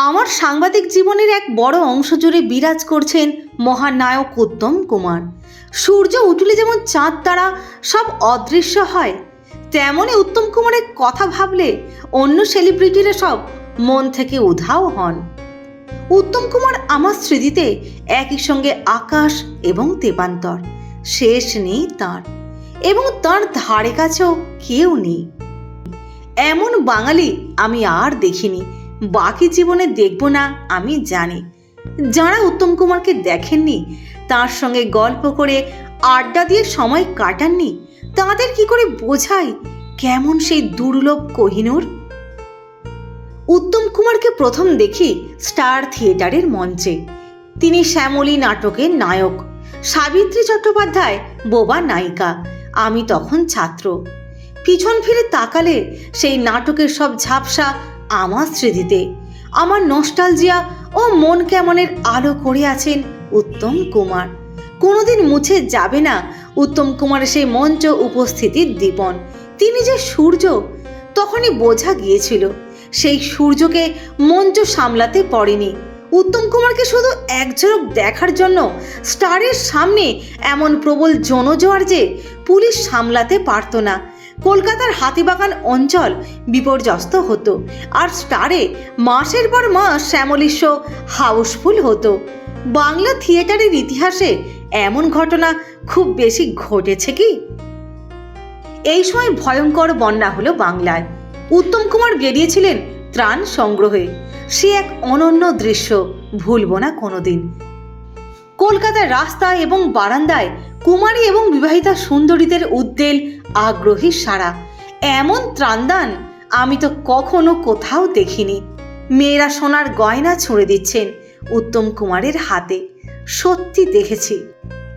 আমার সাংবাদিক জীবনের এক বড় অংশ জুড়ে বিরাজ করছেন মহানায়ক উত্তম কুমার। সূর্য উঠলে যেমন চাঁদ তারা, সব অদৃশ্য হয়। তেমনই উত্তম কুমারের কথা ভাবলে অন্য সেলিব্রিটিরা সব মন থেকে উধাও হন। উত্তম কুমার আমার স্মৃতিতে একই সঙ্গে আকাশ এবং তেপান্তর শেষ নেই তার। এবং তার ধারে কাছেও কেউ নেই। এমন বাঙালি আমি আর দেখিনি। বাকি জীবনে দেখব না, আমি জানি। যারা উত্তম কুমারকে দেখেননি, তার সঙ্গে গল্প করে আড্ডা দিয়ে সময় কাটাননি, তাদের কি করে বোঝাই কেমন সেই দুর্লভ কোহিনূর? উত্তম কুমারকে প্রথম দেখি স্টার থিয়েটারের মঞ্চে। তিনি শ্যামলী নাটকের নায়ক, সাবিত্রী চট্টোপাধ্যায় বোবা নায়িকা, আমি তখন ছাত্র। পিছন ফিরে তাকালে সেই নাটকের সব ঝাপসা আমার স্মৃতিতে। আমার নস্টালজিয়া ও মন কেমনের আলো করে আছেন উত্তম কুমার। কোনোদিন মুছে যাবে না উত্তম কুমারের সেই মঞ্চ উপস্থিতির দীপন। তিনি যে সূর্য, তখনই বোঝা গিয়েছিল, সেই সূর্যকে মঞ্চ সামলাতে পড়েনি উত্তম কুমারকে শুধু এক ঝলক দেখার জন্য স্টারের সামনে এমন প্রবল জনজোয়ার যে পুলিশ সামলাতে পারত না। কলকাতার হাতিবাগান অঞ্চল বিপর্যস্ত হতো। আর স্টারে মাসের পর মাস শ্যামলী শো হাউসফুল হতো। বাংলা থিয়েটারের ইতিহাসে এমন ঘটনা খুব বেশি ঘটেছে কি? এই সময় ভয়ঙ্কর বন্যা হলো বাংলায়। উত্তম কুমার বেরিয়েছিলেন ত্রাণ সংগ্রহে। সে এক অনন্য দৃশ্য ভুলব না কোনোদিন। কলকাতার রাস্তা এবং বারান্দায় কুমারী এবং বিবাহিতা সুন্দরীদের উদ্বেল আগ্রহী সারা। এমন ত্রাণদান আমি তো কখনো কোথাও দেখিনি। মেয়েরা সোনার গয়না ছুঁড়ে দিচ্ছেন উত্তম কুমারের হাতে। সত্যি দেখেছি।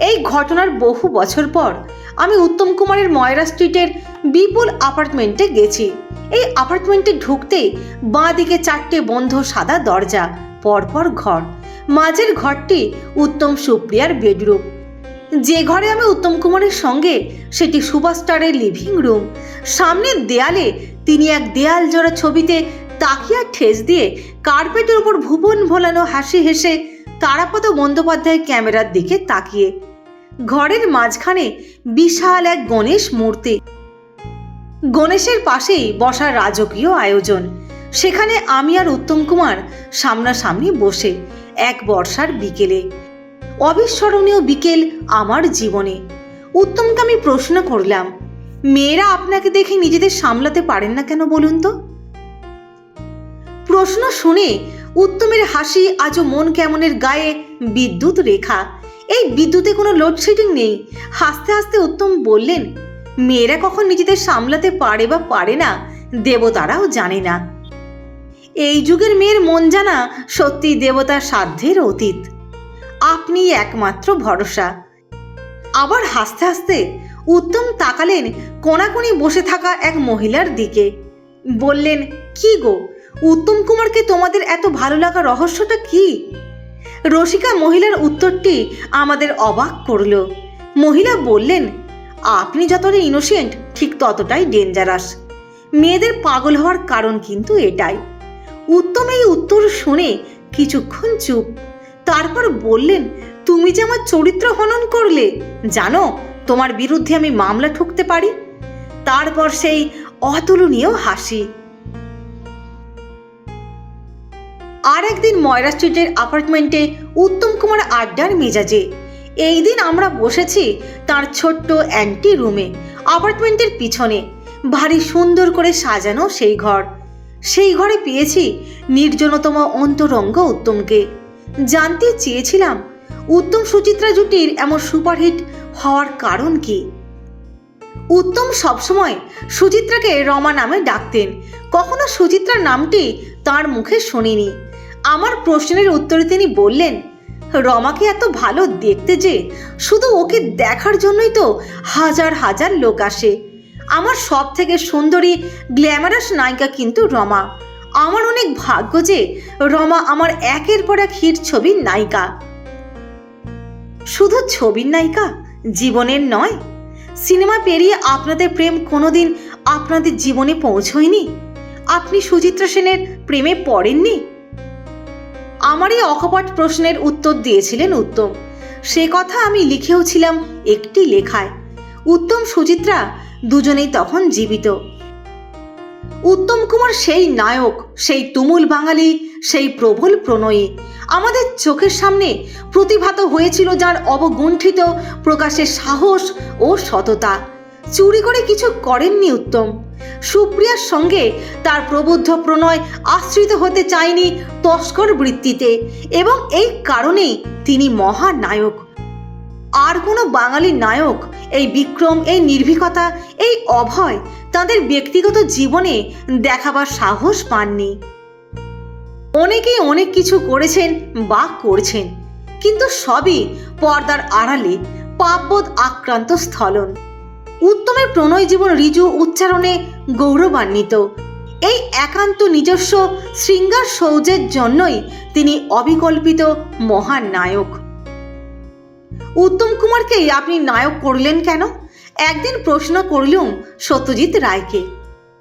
এই ঘটনার বহু বছর পর আমি উত্তম কুমারের ময়রা স্ট্রিটের বিপুল অ্যাপার্টমেন্টে গেছি। এই অ্যাপার্টমেন্টে ঢুকতেই বাঁ দিকে চারটে বন্ধ সাদা দরজা, পরপর ঘর। মাঝের ঘরটি উত্তম সুপ্রিয়ার বেডরুম। যে ঘরে আমি উত্তম কুমারের সঙ্গে, সেটি সুপারস্টারের লিভিং রুম সামনের দেয়ালে তিনি এক দেয়াল জোড়া ছবিতে তাকিয়া ঠেস দিয়ে কার্পেটের উপর ভুবন ভোলানো হাসি হেসে তারাপদ বন্দ্যোপাধ্যায় ক্যামেরার দিকে তাকিয়ে। ঘরের মাঝখানে বিশাল এক গণেশ মূর্তি। গণেশের পাশেই বসার রাজকীয় আয়োজন। সেখানে আমি আর উত্তম কুমার সামনাসামনি বসে, এক বর্ষার বিকেলে। অবিস্মরণীয় বিকেল আমার জীবনে। উত্তমকে আমি প্রশ্ন করলাম, মেয়েরা আপনাকে দেখে নিজেদের সামলাতে পারেন না কেন বলুন তো? প্রশ্ন শুনে উত্তমের হাসি আজও মন কেমনের গায়ে বিদ্যুৎ রেখা। এই বিদ্যুতে কোনো লোডশেডিং নেই। হাসতে হাসতে উত্তম বললেন, মেয়েরা কখন নিজেদের সামলাতে পারে বা পারে না, দেবতারাও জানে না। এই যুগের মেয়ের মন জানা সত্যি দেবতার সাধ্যের অতীত। আপনি একমাত্র ভরসা। আবার হাসতে হাসতে উত্তম তাকালেন কোনাকুনি বসে থাকা এক মহিলার দিকে। বললেন, কি গো, উত্তম কুমারকে তোমাদের এত ভালো লাগা রহস্যটা কি? রসিকা মহিলার উত্তরটি আমাদের অবাক করল। মহিলা বললেন, আপনি যতটা ইনোসেন্ট ঠিক ততটাই ডেঞ্জারাস মেয়েদের পাগল হওয়ার কারণ কিন্তু এটাই। উত্তম এই উত্তর শুনে কিছুক্ষণ চুপ। তারপর বললেন, তুমি যে আমার চরিত্র হনন করলে, জানো, তোমার বিরুদ্ধে আমি মামলা ঠুকতে পারি? তারপর সেই অতুলনীয় হাসি। আর একদিন ময়রা স্ট্রিটের অ্যাপার্টমেন্টে উত্তম কুমার আড্ডার মেজাজে। এই দিন আমরা বসেছি তার ছোট্ট অ্যান্টি রুমে, অ্যাপার্টমেন্টের পিছনে। ভারী সুন্দর করে সাজানো সেই ঘর। সেই ঘরে পেয়েছি নির্জনতম অন্তরঙ্গ উত্তমকে। জানতে চেয়েছিলাম উত্তম সুচিত্রা জুটির এমন সুপারহিট হওয়ার কারণ কি। উত্তম সবসময় সুচিত্রাকে রমা নামে ডাকতেন। কখনো সুচিত্রার নামটি তার মুখে শুনিনি। আমার প্রশ্নের উত্তরে তিনি বললেন, রমাকে এত ভালো দেখতে যে শুধু ওকে দেখার জন্যই তো হাজার হাজার লোক আসে। আমার সব থেকে সুন্দরী, গ্ল্যামারাস নায়িকা কিন্তু রমা। আমার অনেক ভাগ্য যে রমা আমার একের পর এক হিট ছবির নায়িকা। শুধু ছবির নায়িকা, জীবনের নয়, সিনেমা পেরিয়ে আপনাদের প্রেম কোনোদিন আপনাদের জীবনে পৌঁছয়নি? আপনি সুচিত্রা সেনের প্রেমে পড়েননি? আমারই অকপট প্রশ্নের উত্তর দিয়েছিলেন উত্তম। সে কথা আমি লিখেও ছিলাম একটি লেখায়। উত্তম, সুচিত্রা দুজনেই তখন জীবিত। উত্তম কুমার সেই নায়ক, সেই তুমুল বাঙালি, সেই প্রবল প্রণয়ী। আমাদের চোখের সামনে প্রতিভাত হয়েছিল যার অবগুণ্ঠিত প্রকাশের সাহস ও সততা। চুরি করে কিছু করেননি উত্তম। সুপ্রিয়ার সঙ্গে তার প্রবুদ্ধ প্রণয় আশ্রিত হতে চায়নি তস্কর বৃত্তিতে এবং এই কারণেই তিনি মহানায়ক। আর কোনো বাঙালি নায়ক, এই বিক্রম, এই নির্ভীকতা, এই অভয় তাদের ব্যক্তিগত জীবনে দেখাবার সাহস পাননি। অনেকেই অনেক কিছু করেছেন বা করছেন, কিন্তু সবই পর্দার আড়ালে পাপবোধ আক্রান্ত স্থলন। উত্তমের প্রণয় জীবন রিজু উচ্চারণে গৌরবান্বিত। এই একান্ত নিজস্ব শৃঙ্গার সৌজের জন্যই তিনি অবিকল্পিত মহান নায়ক। উত্তম কুমারকেই আপনি নায়ক করলেন কেন? একদিন প্রশ্ন করলুম সত্যজিৎ রায়কে।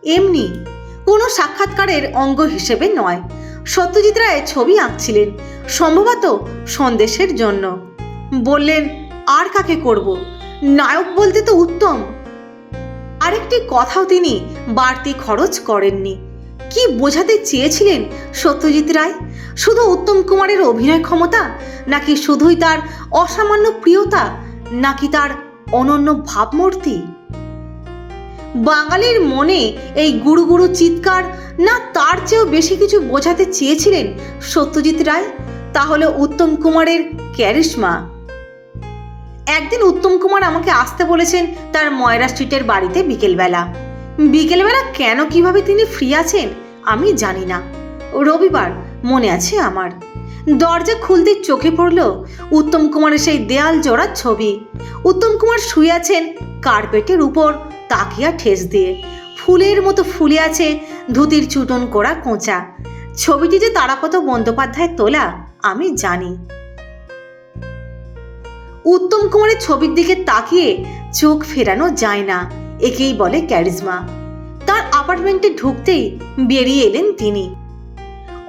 এমনি, কোনো সাক্ষাৎকারের অঙ্গ হিসেবে নয়। সত্যজিৎ রায় ছবি আঁকছিলেন, সম্ভবত সন্দেশের জন্য। বললেন, আর কাকে করব? নায়ক বলতে তো উত্তম। আরেকটি কথাও তিনি বাড়তি খরচ করেননি। কি বোঝাতে চেয়েছিলেন সত্যজিৎ রায়? শুধু উত্তম কুমারের অভিনয় ক্ষমতা, নাকি শুধুই তার অসামান্য প্রিয়তা, নাকি তার অনন্য ভাবমূর্তি? বাঙালির মনে এই গুরু গুরু চিৎকার না তার চেয়েও বেশি কিছু বোঝাতে চেয়েছিলেন সত্যজিৎ রায়? তাহলে উত্তম কুমারের ক্যারিশমা? একদিন উত্তম কুমার আমাকে আসতে বলেছেন তার ময়রা স্ট্রিটের বাড়িতে বিকেলবেলা। বিকেলবেলা কেন কীভাবে তিনি ফ্রি আছেন, আমি জানি না। রবিবার মনে আছে আমার। দরজা খুলতে চোখে পড়ল উত্তম কুমারের সেই দেয়াল জোড়া ছবি। উত্তম কুমার শুয়ে আছেন কার্পেটের উপর তাকিয়া ঠেস দিয়ে। ফুলের মতো ফুলে আছে ধুতির চুটন করা কোঁচা। ছবিটি যে তারাপত বন্দ্যোপাধ্যায় তোলা, আমি জানি। উত্তম কুমারের ছবির দিকে তাকিয়ে চোখ ফেরানো যায় না, একেই বলে ক্যারিজমা। তার অ্যাপার্টমেন্টে ঢুকতেই বেরিয়ে এলেন তিনি।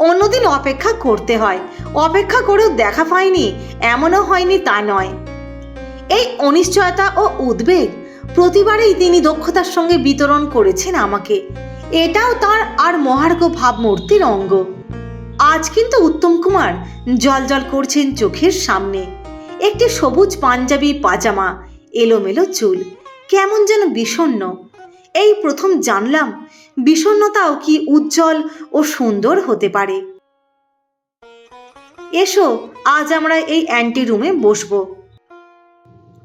অন্যদিন অপেক্ষা করতে হয়। অপেক্ষা করেও দেখা পায়নি এমনও হয়নি তা নয়। এই অনিশ্চয়তা ও উদ্বেগ প্রতিবারেই তিনি দক্ষতার সঙ্গে বিতরণ করেছেন আমাকে। এটাও তার আর মহার্ঘ ভাবমূর্তির অঙ্গ। আজ কিন্তু উত্তম কুমার জল করছেন চোখের সামনে। একটি সবুজ পাঞ্জাবি পাজামা, এলোমেলো চুল, কেমন যেন বিষণ্ণ। এই প্রথম জানলাম বিষণ্ণতাও কি উজ্জ্বল ও সুন্দর হতে পারে? এসো, আজ আমরা এই অ্যান্টি রুমে বসবো।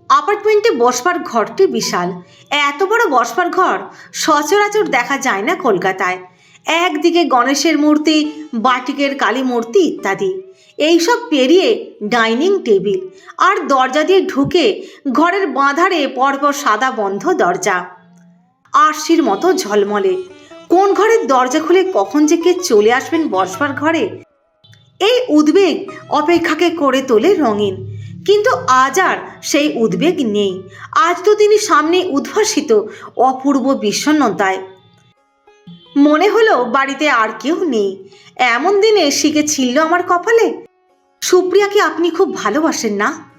অ্যাপার্টমেন্টে বসবার ঘরটি বিশাল। এত বড় বসবার ঘর সচরাচর দেখা যায় না কলকাতায়। একদিকে গণেশের মূর্তি, বাটিকের কালী মূর্তি ইত্যাদি। এইসব পেরিয়ে ডাইনিং টেবিল আর দরজা দিয়ে ঢুকে ঘরের বাঁধারে পরপর সাদা বন্ধ দরজা। আরশির মতো ঝলমলে। কোন ঘরের দরজা খুলে কখন যে কে চলে আসবেন বসবার ঘরে? এই উদ্বেগ অপেক্ষাকে করে তোলে রঙিন। কিন্তু আজ আর সেই উদ্বেগ নেই। আজ তো তিনি সামনে উদ্ভাসিত অপূর্ব বিষণ্ণতায়। মনে হলো বাড়িতে আর কেউ নেই। এমন দিনে শিখে ছিল আমার কপালে? সুপ্রিয়াকে আপনি খুব ভালোবাসেন না?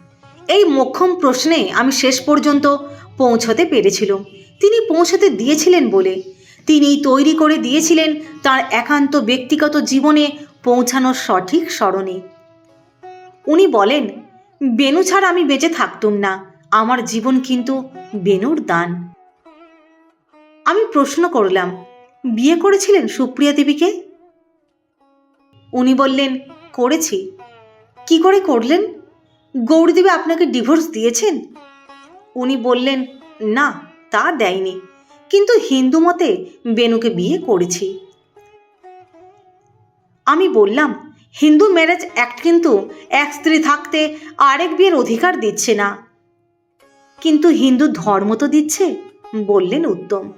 এই মোক্ষম প্রশ্নে আমি শেষ পর্যন্ত পৌঁছতে পেরেছিলাম। তিনি পৌঁছতে দিয়েছিলেন বলে। তিনি তৈরি করে দিয়েছিলেন তার একান্ত ব্যক্তিগত জীবনে পৌঁছানোর সঠিক স্মরণে। উনি বলেন, বেনু ছাড়া আমি বেঁচে থাকতুম না, আমার জীবন কিন্তু বেনুর দান। আমি প্রশ্ন করলাম, বিয়ে করেছিলেন সুপ্রিয়া দেবীকে? উনি বললেন, করেছি। কি করে করলেন? গৌরীদেবী আপনাকে ডিভোর্স দিয়েছেন? উনি বললেন, না, তা দেয়নি। কিন্তু হিন্দু মতে বেনুকে বিয়ে করেছি। আমি বললাম, হিন্দু ম্যারেজ অ্যাক্ট কিন্তু এক স্ত্রী থাকতে আরেক বিয়ের অধিকার দিচ্ছে না। কিন্তু হিন্দু ধর্ম তো দিচ্ছে, বললেন উত্তম।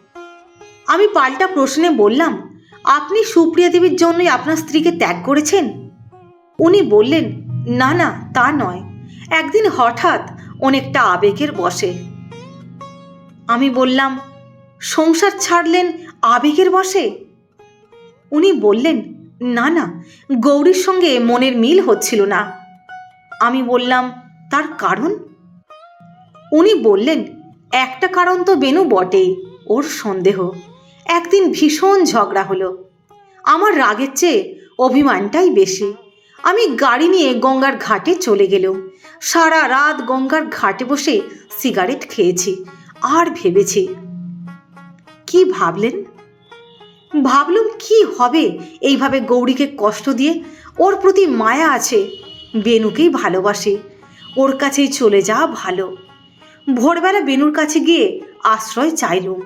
আমি পাল্টা প্রশ্নে বললাম, আপনি সুপ্রিয়া দেবীর জন্যই আপনার স্ত্রীকে ত্যাগ করেছেন? উনি বললেন, না না, তা নয়। একদিন হঠাৎ অনেকটা আবেগের বসে। আমি বললাম সংসার ছাড়লেন আবেগের বসে উনি বললেন, না না, গৌরীর সঙ্গে মনের মিল হচ্ছিল না। আমি বললাম, তার কারণ? উনি বললেন, একটা কারণ তো বেনু বটেই ওর সন্দেহ। একদিন ভীষণ ঝগড়া হলো। আমার রাগের চেয়ে অভিমানটাই বেশি। আমি গাড়ি নিয়ে গঙ্গার ঘাটে চলে গেলাম। সারা রাত গঙ্গার ঘাটে বসে সিগারেট খেয়েছি, আর ভেবেছি কি ভাবলেন? ভাবলুম কি হবে এইভাবে গৌরীকে কষ্ট দিয়ে? ওর প্রতি মায়া আছে, বেনুকেই ভালোবাসি, ওর কাছেই চলে যাওয়া ভালো। ভোরবেলা বেনুর কাছে গিয়ে আশ্রয় চাইলুম,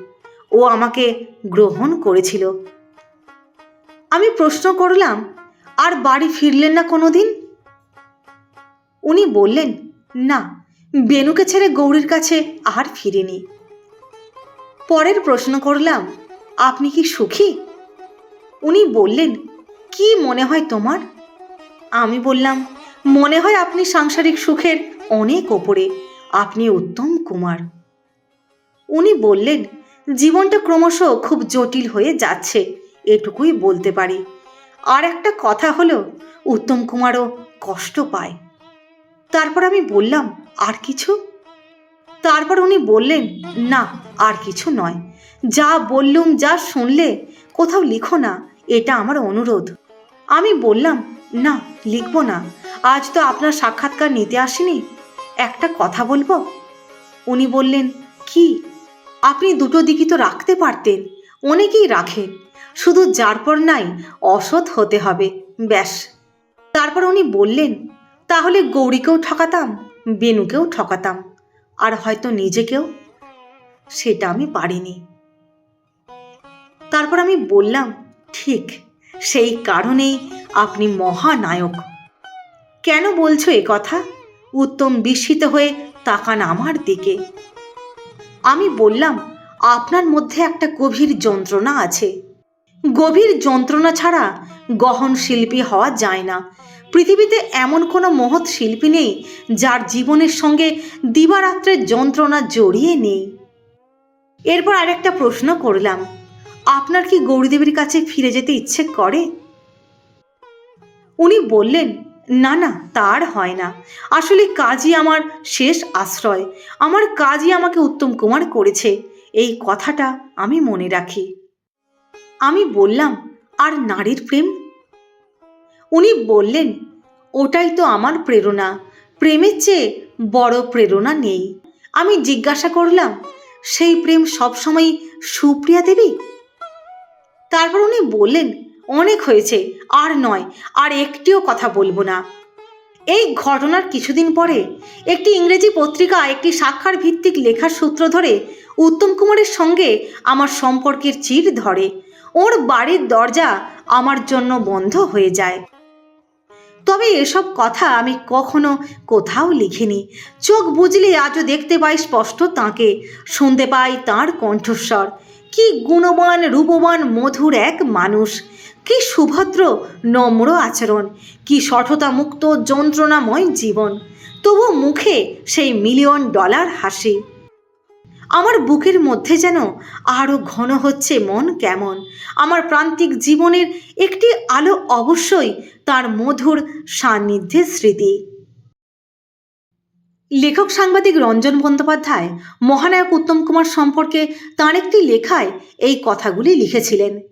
ও আমাকে গ্রহণ করেছিল। আমি প্রশ্ন করলাম, আর বাড়ি ফিরলেন না কোনো দিন উনি বললেন, না, বেনুকে ছেড়ে গৌরীর কাছে আর ফিরিনি। পরের প্রশ্ন করলাম, আপনি কি সুখী? উনি বললেন, কি মনে হয় তোমার? আমি বললাম, মনে হয় আপনি সাংসারিক সুখের অনেক ওপরে, আপনি উত্তম কুমার। উনি বললেন, জীবনটা ক্রমশ খুব জটিল হয়ে যাচ্ছে, এটুকুই বলতে পারি। আর একটা কথা হলো, উত্তম কুমারও কষ্ট পায়। তারপর আমি বললাম, আর কিছু? তারপর উনি বললেন, না, আর কিছু নয়। যা বললুম, যা শুনলে, কোথাও লিখো না, এটা আমার অনুরোধ। আমি বললাম, না, লিখব না। আজ তো আপনার সাক্ষাৎকার নিতে আসিনি। একটা কথা বলব? উনি বললেন, কি? আপনি দুটো দিকই তো রাখতে পারতেন। অনেকেই রাখেন শুধু যার পর নাই, অসৎ হতে হবে, ব্যাস। তারপর উনি বললেন, তাহলে গৌরীকেও ঠকাতাম, বেনুকেও ঠকাতাম। আর হয়তো নিজেকেও? সেটা আমি পারিনি। তারপর আমি বললাম, ঠিক, সেই কারণেই আপনি মহানায়ক। কেন বলছো এ কথা? উত্তম বিস্মিত হয়ে তাকান আমার দিকে। আমি বললাম, আপনার মধ্যে একটা গভীর যন্ত্রণা আছে। গভীর যন্ত্রণা ছাড়া গহন শিল্পী হওয়া যায় না। পৃথিবীতে এমন কোনো মহৎ শিল্পী নেই যার জীবনের সঙ্গে দিবারাত্রের যন্ত্রণা জড়িয়ে নেই। এরপর আরেকটা প্রশ্ন করলাম, আপনার কি গৌরীদেবীর কাছে ফিরে যেতে ইচ্ছে করে? উনি বললেন, না না তার হয় না। আসলে কাজই আমার শেষ আশ্রয়। আমার কাজই আমাকে উত্তম কুমার করেছে। এই কথাটা আমি মনে রাখি। আমি বললাম, আর নারীর প্রেম উনি বললেন, ওটাই তো আমার প্রেরণা। প্রেমের চেয়ে বড় প্রেরণা নেই। আমি জিজ্ঞাসা করলাম, সেই প্রেম সবসময় সুপ্রিয়া দেবী? তারপর উনি বললেন, অনেক হয়েছে, আর নয়, আর একটিও কথা বলব না। এই ঘটনার কিছুদিন পরে একটি ইংরেজি পত্রিকা, একটি সাক্ষার ভিত্তিক লেখার সূত্র ধরে উত্তম কুমারের সঙ্গে আমার সম্পর্কের চির ধরে। ওর বাড়ির দরজা আমার জন্য বন্ধ হয়ে যায়। তবে এসব কথা আমি কখনো কোথাও লিখিনি। চোখ বুঝলে আজও দেখতে পাই স্পষ্ট তাঁকে। শুনতে পাই তাঁর কণ্ঠস্বর। কি গুণবান, রূপবান, মধুর এক মানুষ। কি সুভদ্র, নম্র আচরণ। কি মুক্ত যন্ত্রণাময় জীবন। তবু মুখে সেই মিলিয়ন ডলার হাসি। আমার বুকের মধ্যে যেন আরও ঘন হচ্ছে মন কেমন। আমার প্রান্তিক জীবনের একটি আলো অবশ্যই তার মধুর সান্নিধ্যের স্মৃতি। লেখক সাংবাদিক রঞ্জন বন্দ্যোপাধ্যায়, মহানায়ক উত্তম কুমার সম্পর্কে তাঁর একটি লেখায় এই কথাগুলি লিখেছিলেন।